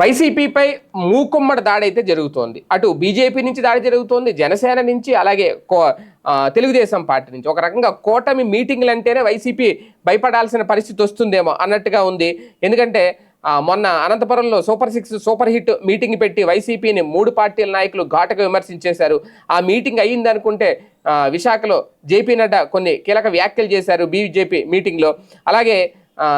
వైసీపీపై మూకుమ్మడి దాడి అయితే జరుగుతోంది. అటు బీజేపీ నుంచి దాడి జరుగుతోంది జనసేన నుంచి అలాగే కో తెలుగుదేశం పార్టీ నుంచి. ఒక రకంగా కూటమి మీటింగ్లు అంటేనే వైసీపీ భయపడాల్సిన పరిస్థితి వస్తుందేమో అన్నట్టుగా ఉంది. ఎందుకంటే మొన్న అనంతపురంలో super six super hit meeting పెట్టి వైసీపీని మూడు పార్టీల నాయకులు ఘాటుగా విమర్శించేశారు. ఆ మీటింగ్ అయ్యిందనుకుంటే విశాఖలో జేపీ నడ్డా కొన్ని కీలక వ్యాఖ్యలు చేశారు బీజేపీ మీటింగ్లో. అలాగే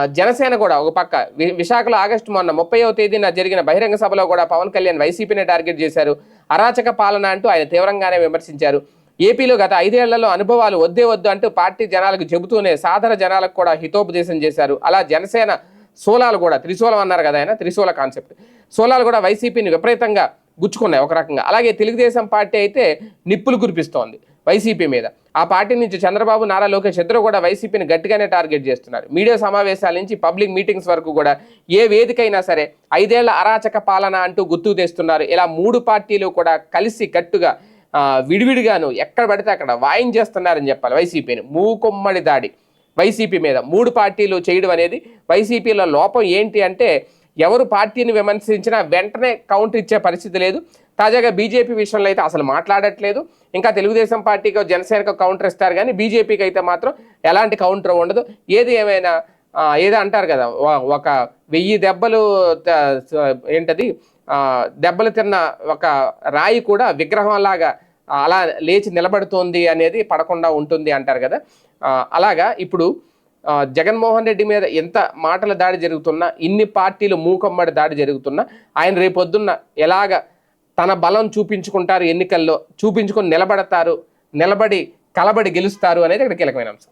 జనసేన కూడా ఒక పక్క. వి- విశాఖలో ఆగస్టు మొన్న ముప్పైవ తేదీన జరిగిన బహిరంగ సభలో కూడా పవన్ కళ్యాణ్ వైసీపీని టార్గెట్ చేశారు. అరాచక పాలన అంటూ ఆయన తీవ్రంగానే విమర్శించారు. ఏపీలో గత ఐదేళ్ళలో అనుభవాలు వద్దే వద్దు అంటూ పార్టీ జనాలకు చెబుతూనే సాధారణ జనాలకు కూడా హితోపదేశం చేశారు. అలా జనసేన సోలాలు కూడా త్రిశూలం అన్నారు కదా ఆయన త్రిశూల కాన్సెప్ట్. సోలాలు కూడా వైసీపీని విపరీతంగా గుచ్చుకున్నాయి ఒక రకంగా. అలాగే తెలుగుదేశం పార్టీ అయితే నిప్పులు కురిపిస్తోంది. వైసీపీ మీద. ఆ పార్టీ నుంచి చంద్రబాబు నారా లోకేష్ ఇద్దరు కూడా వైసీపీని గట్టిగానే టార్గెట్ చేస్తున్నారు. మీడియా సమావేశాల నుంచి పబ్లిక్ మీటింగ్స్ వరకు కూడా ఏ వేదికైనా సరే ఐదేళ్ళ అరాచక పాలన అంటూ గుర్తు తెస్తున్నారు. ఇలా మూడు పార్టీలు కూడా కలిసి కట్టుగా విడివిడిగాను ఎక్కడ పడితే అక్కడ వాయించేస్తున్నారని చెప్పాలి వైసీపీని. మూకుమ్మడి దాడి. వైసీపీ మీద మూడు పార్టీలు చేయడం అనేది వైసీపీలో లోపం ఏంటి అంటే ఎవరు పార్టీని విమర్శించినా వెంటనే కౌంటర్ ఇచ్చే పరిస్థితి లేదు. తాజాగా బీజేపీ విషయంలో అయితే అసలు మాట్లాడట్లేదు. ఇంకా తెలుగుదేశం పార్టీకి జనసేనకు కౌంటర్ ఇస్తారు కానీ బీజేపీకి అయితే మాత్రం ఎలాంటి కౌంటర్ ఉండదు. ఏది ఏమైనా ఏదో అంటారు కదా ఒక వెయ్యి దెబ్బలు ఏంటది దెబ్బలు తిన్న ఒక రాయి కూడా విగ్రహంలాగా అలా లేచి నిలబడుతోంది అనేది పడకుండా ఉంటుంది అంటారు కదా. అలాగా ఇప్పుడు జగన్మోహన్ రెడ్డి మీద ఎంత మాటల దాడి జరుగుతున్నా ఇన్ని పార్టీలు మూకమ్మడి దాడి జరుగుతున్నా ఆయన రేపొద్దున్న ఎలాగ తన బలం చూపించుకుంటారు ఎన్నికల్లో చూపించుకొని నిలబడతారు నిలబడి కలబడి గెలుస్తారు అనేది ఇక్కడ కీలకమైన అంశం.